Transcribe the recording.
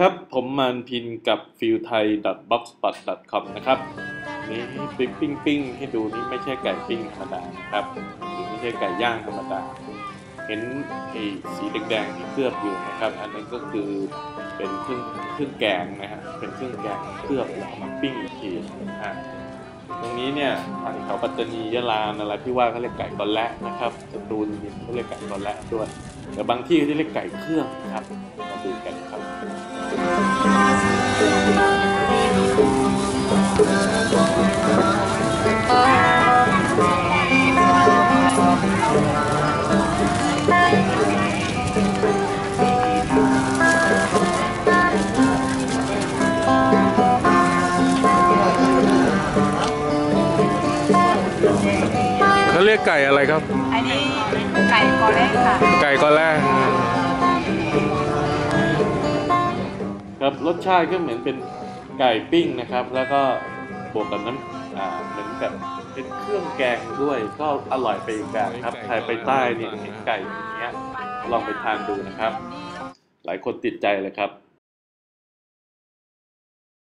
ครับ ผมมันพินกับฟิลไทย .blogspot.com นะครับนี่ปิ้งปิ้งปิ้งให้ดูนี่ไม่ใช่ไก่ปิ้งธรรมดานะครับไม่ใช่ไก่ย่างธรรมดา เห็นไอ้สีแดงๆที่เคลือบอยู่นะครับ อันนั้นก็คือเป็นเครื่องเครื่องแกงนะฮะเป็นเครื่องแกงเคลือบแล้วมาปิ้งอีกทีนะฮะตรงนี้เนี่ยทางแถวปัตตานียะลานอะไรที่ว่าเขาเรียกไก่กอแระนะครับสตูลเขาเรียกไก่กอแระด้วยแต่บางที่เขาเรียกไก่เครื่องนะครับมาดูกันครับ เขาเรียกไก่อะไรครับ อันนี้ไก่กอเล็กค่ะ ไก่กอแร ครับรสชาติก็เหมือนเป็นไก่ปิ้งนะครับ แล้วก็บวกกับน้ำอ่าเหมือนกับเป็นเครื่องแกงด้วยก็อร่อยไปอีกแบบครับใครไปใต้เนี่ยเห็นไก่อย่างเงี้ยลองไปทานดูนะครับ หลายคนติดใจเลยครับ